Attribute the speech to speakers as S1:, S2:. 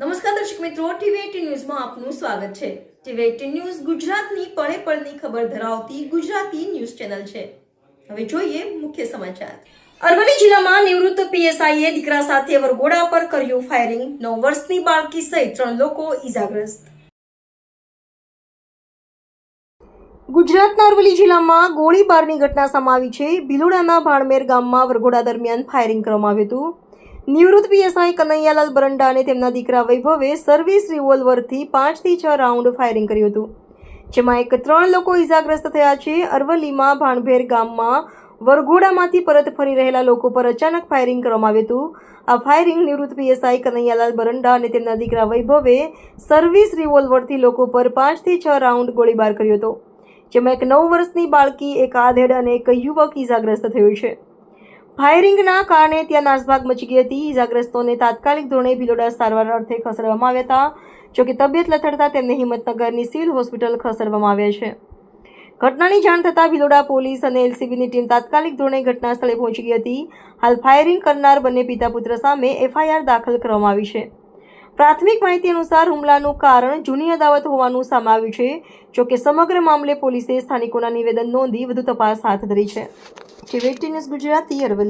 S1: નમસ્કાર દર્શક મિત્રો ટીવી ન્યૂઝમાં આપનું સ્વાગત છે. ટીવી એટીન ન્યૂઝ ગુજરાતની પળે પળની ખબર ધરાવતી ગુજરાતી ન્યૂઝ ચેનલ છે. હવે જોઈએ મુખ્ય સમાચાર. અરવલ્લી જિલ્લામાં નિવૃત્ત પીએસઆઈએ દીકરા સાથે વરઘોડા પર કર્યું ફાયરિંગ. નવ વર્ષની બાળકી સહિત ત્રણ લોકો ઈજાગ્રસ્ત. ગુજરાતના અરવલ્લી જિલ્લામાં ગોળીબારની ઘટના સમાવી છે. ભિલોડાના ભાણમેર ગામમાં વરઘોડા દરમિયાન ફાયરિંગ કરવામાં આવ્યું હતું. નિવૃત્ત પીએસઆઈ કનૈયાલાલ બરંડા અને તેમના દીકરા વૈભવે સર્વિસ રિવોલ્વરથી પાંચથી છ રાઉન્ડ ફાયરિંગ કર્યું હતું, જેમાં એક ત્રણ લોકો ઇજાગ્રસ્ત થયા છે. અરવલ્લીમાં ભાણભેર ગામમાં વરઘોડામાંથી પરત ફરી રહેલા લોકો પર અચાનક ફાયરિંગ કરવામાં આવ્યું હતું. આ ફાયરિંગ નિવૃત્ત પીએસઆઈ કનૈયાલાલ બરંડા અને તેમના દીકરા વૈભવે સર્વિસ રિવોલ્વરથી લોકો પર પાંચથી છ રાઉન્ડ ગોળીબાર કર્યો હતો, જેમાં એક નવ વર્ષની બાળકી, એક આધેડ અને એક યુવક ઇજાગ્રસ્ત થયો છે. ફાયરિંગના કારણે ત્યાં નાસભાગ મચી ગઈ હતી. ઇજાગ્રસ્તોને તાત્કાલિક ધોરણે ભિલોડા સારવાર અર્થે ખસેડવામાં આવ્યા હતા. જોકે તબિયત લથડતા તેમને હિંમતનગરની સિવિલ હોસ્પિટલ ખસેડવામાં આવ્યા છે. ઘટનાની જાણ થતાં ભિલોડા પોલીસ અને એલસીબીની ટીમ તાત્કાલિક ધોરણે ઘટના સ્થળે પહોંચી ગઈ હતી. હાલ ફાયરિંગ કરનાર બંને પિતા પુત્ર સામે એફઆઈઆર દાખલ કરવામાં આવી છે. પ્રાથમિક માહિતી અનુસાર હુમલાનું કારણ જૂની અદાવત હોવાનું સામે આવ્યું છે. જોકે સમગ્ર મામલે પોલીસે સ્થાનિકોના નિવેદન નોંધી વધુ તપાસ હાથ ધરી છે. TV news Gujarati Aravalli.